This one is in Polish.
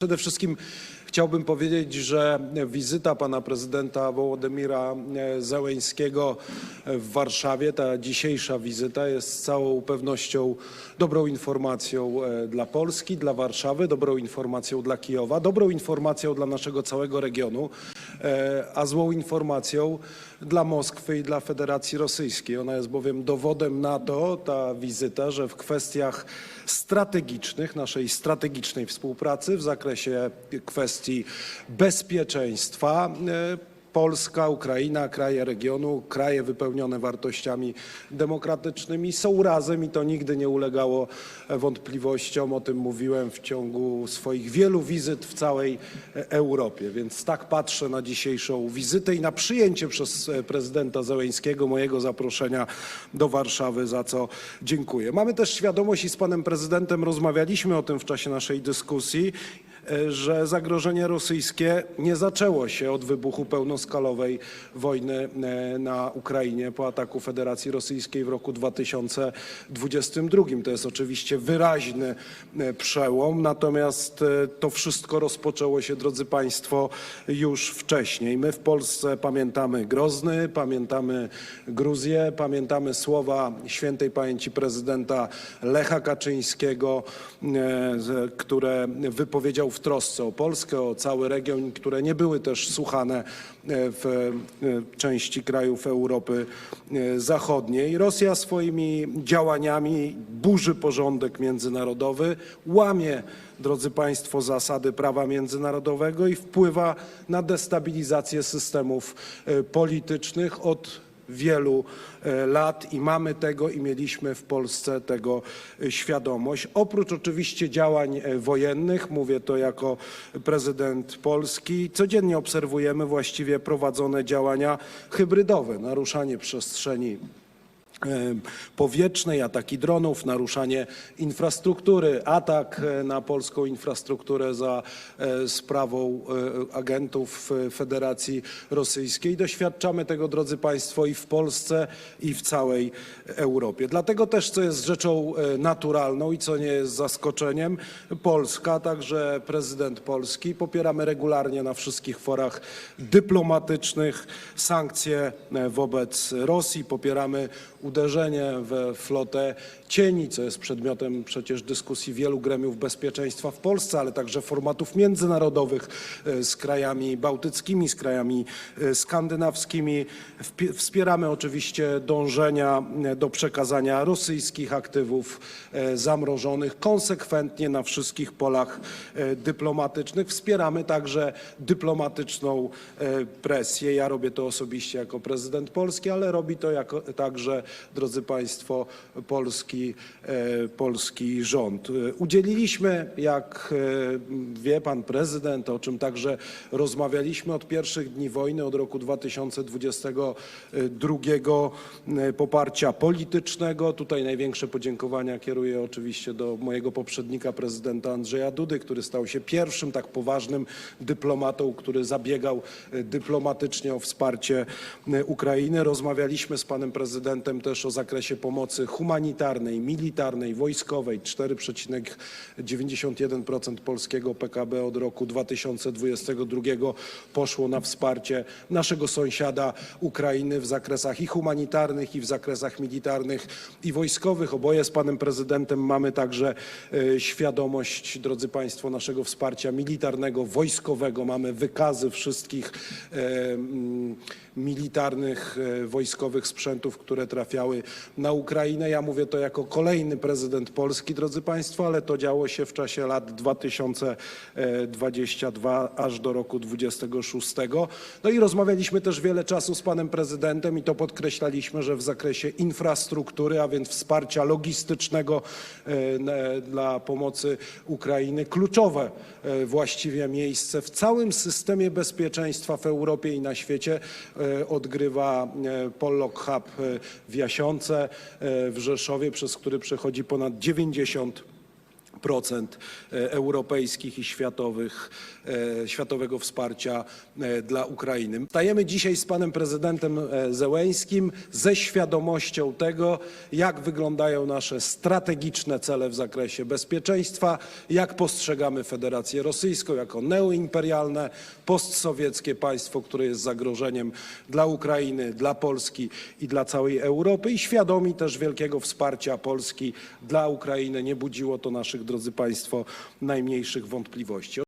Przede wszystkim chciałbym powiedzieć, że wizyta pana prezydenta Wołodymira e, Zełeńskiego w Warszawie, ta dzisiejsza wizyta jest z całą pewnością dobrą informacją e, dla Polski, dla Warszawy, dobrą informacją dla Kijowa, dobrą informacją dla naszego całego regionu, e, a złą informacją dla Moskwy i dla Federacji Rosyjskiej. Ona jest bowiem dowodem na to, ta wizyta, że w kwestiach strategicznych, naszej strategicznej współpracy w zakresie kwestii bezpieczeństwa, e, Polska, Ukraina, kraje regionu, kraje wypełnione wartościami demokratycznymi są razem i to nigdy nie ulegało wątpliwościom. O tym mówiłem w ciągu swoich wielu wizyt w całej Europie. Więc tak patrzę na dzisiejszą wizytę i na przyjęcie przez prezydenta Zełeńskiego mojego zaproszenia do Warszawy, za co dziękuję. Mamy też świadomość i z panem prezydentem rozmawialiśmy o tym w czasie naszej dyskusji, że zagrożenie rosyjskie nie zaczęło się od wybuchu pełnoskalowej wojny e, na Ukrainie po ataku Federacji Rosyjskiej w roku 2022. To jest oczywiście wyraźny e, przełom, natomiast e, to wszystko rozpoczęło się, drodzy Państwo, już wcześniej. My w Polsce pamiętamy Grozny, pamiętamy Gruzję, pamiętamy słowa świętej pamięci prezydenta Lecha Kaczyńskiego, e, które wypowiedział w trosce o Polskę, o cały region, które nie były też słuchane e, w e, części krajów Europy e, Zachodniej. Rosja swoimi działaniami burzy porządek międzynarodowy, łamie, drodzy Państwo, zasady prawa międzynarodowego i wpływa na destabilizację systemów politycznych od wielu e, lat i mamy tego i mieliśmy w Polsce tego e, świadomość. Oprócz oczywiście działań e, wojennych, mówię to jako prezydent Polski, codziennie obserwujemy właściwie prowadzone działania hybrydowe, naruszanie przestrzeni powietrznej, ataki dronów, naruszanie infrastruktury, atak e, na polską infrastrukturę za e, sprawą e, agentów e, Federacji Rosyjskiej. Doświadczamy tego, drodzy Państwo, i w Polsce, i w całej Europie. Dlatego też, co jest rzeczą e, naturalną i co nie jest zaskoczeniem, Polska, także prezydent Polski, popieramy regularnie na wszystkich forach dyplomatycznych sankcje e, wobec Rosji, popieramy uderzenie we flotę cieni, co jest przedmiotem przecież dyskusji wielu gremiów bezpieczeństwa w Polsce, ale także formatów międzynarodowych e, z krajami bałtyckimi, z krajami e, skandynawskimi. Wspieramy oczywiście dążenia e, do przekazania rosyjskich aktywów zamrożonych konsekwentnie na wszystkich polach dyplomatycznych. Wspieramy także dyplomatyczną presję. Ja robię to osobiście jako prezydent Polski, ale robi to jako, także, drodzy Państwo, polski, e, polski rząd. E, Udzieliliśmy, jak e, wie pan prezydent, o czym także rozmawialiśmy od pierwszych dni wojny, od roku 2022, e, poparcia politycznego. Tutaj największe podziękowania kieruję oczywiście do mojego poprzednika, prezydenta Andrzeja Dudy, który stał się pierwszym tak poważnym dyplomatą, który zabiegał dyplomatycznie o wsparcie Ukrainy. Rozmawialiśmy z panem prezydentem też o zakresie pomocy humanitarnej, militarnej, wojskowej. 4,91% polskiego PKB od roku 2022 poszło na wsparcie naszego sąsiada Ukrainy w zakresach i humanitarnych, i w zakresach militarnych i wojskowych. Oboje z panem prezydentem mamy także e, świadomość, drodzy państwo, naszego wsparcia militarnego, wojskowego. Mamy wykazy wszystkich e, militarnych, e, wojskowych sprzętów, które na Ukrainę. Ja mówię to jako kolejny prezydent Polski, drodzy Państwo, ale to działo się w czasie lat 2022 aż do roku 26. No i rozmawialiśmy też wiele czasu z panem prezydentem i to podkreślaliśmy, że w zakresie infrastruktury, a więc wsparcia logistycznego e, dla pomocy Ukrainy, kluczowe e, właściwie miejsce w całym systemie bezpieczeństwa w Europie i na świecie e, odgrywa Pollock Hub w Jasionce e, w Rzeszowie, przez który przechodzi ponad 90 procent e, europejskich i światowych, e, światowego wsparcia e, dla Ukrainy. Stajemy dzisiaj z panem prezydentem e, Zełęńskim ze świadomością tego, jak wyglądają nasze strategiczne cele w zakresie bezpieczeństwa, jak postrzegamy Federację Rosyjską jako neoimperialne, postsowieckie państwo, które jest zagrożeniem dla Ukrainy, dla Polski i dla całej Europy i świadomi też wielkiego wsparcia Polski dla Ukrainy. Nie budziło to naszych, drodzy Państwo, najmniejszych wątpliwości.